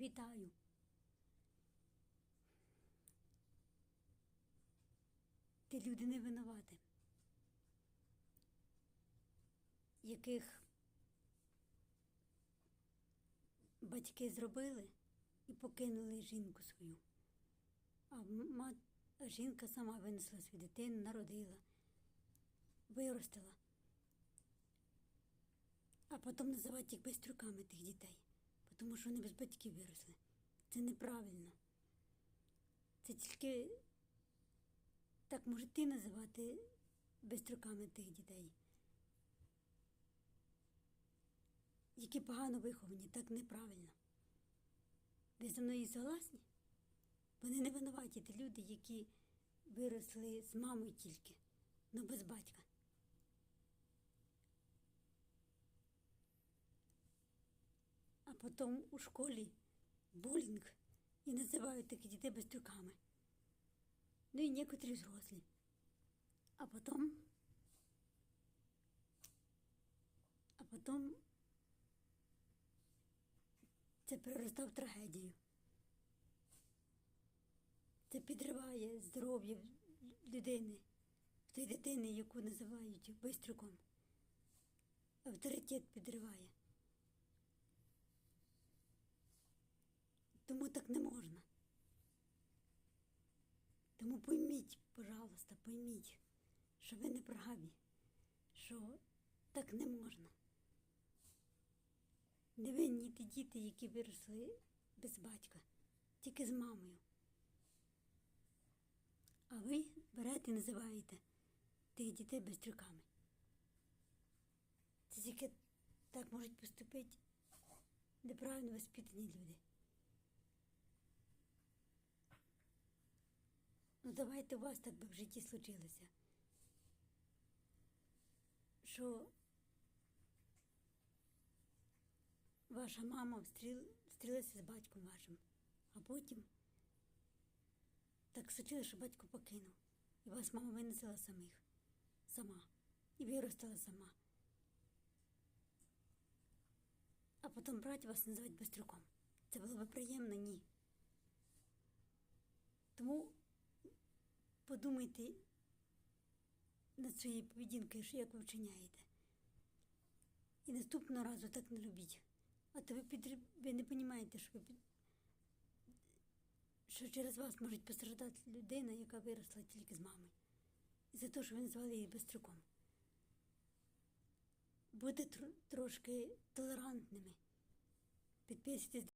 Вітаю. Ти люди не винувати, яких батьки зробили і покинули жінку свою. А жінка сама винесла свою дитину, народила, виростила. А потім називати їх безтрюками тих дітей, тому що вони без батьків виросли. Це неправильно. Це тільки так може ти називати безтрюками тих дітей, які погано виховані, так неправильно. Ви зі мною согласні? Вони не винуваті ті люди, які виросли з мамою тільки, але без батька. Потім у школі булінг і називають таких дітей безтрюками. Ну і некоторі взрослі. А потім. А потім це переростає в трагедію. Це підриває здоров'я людини, тої дитини, яку називають бистрюком. Авторитет підриває. Тому так не можна. Тому пойміть, пожалуйста, пойміть, що ви не праві, що так не можна. Не винні ті діти, які виросли без батька, тільки з мамою. А ви берете і називаєте тих дітей безтрюками. Це тільки так можуть поступити неправильно воспитані люди. Ну давайте у вас так би в житті случилося. Що ваша мама встріл, з батьком вашим, а потім так случилося, що батько покинув. І вас мама винесла самих, сама. І виростила сама. А потім брать вас називати безтрюком. Це було б приємно, ні. Тому подумайте над своєю поведінкою, що як ви вчиняєте. І наступного разу так не робіть. А то ви, підр... ви не розумієте, що ви під... що через вас може постраждати людина, яка виросла тільки з мамою. І за те, що ви назвали її безстроком. Будьте тр... трошки толерантними. Підписуйтесь.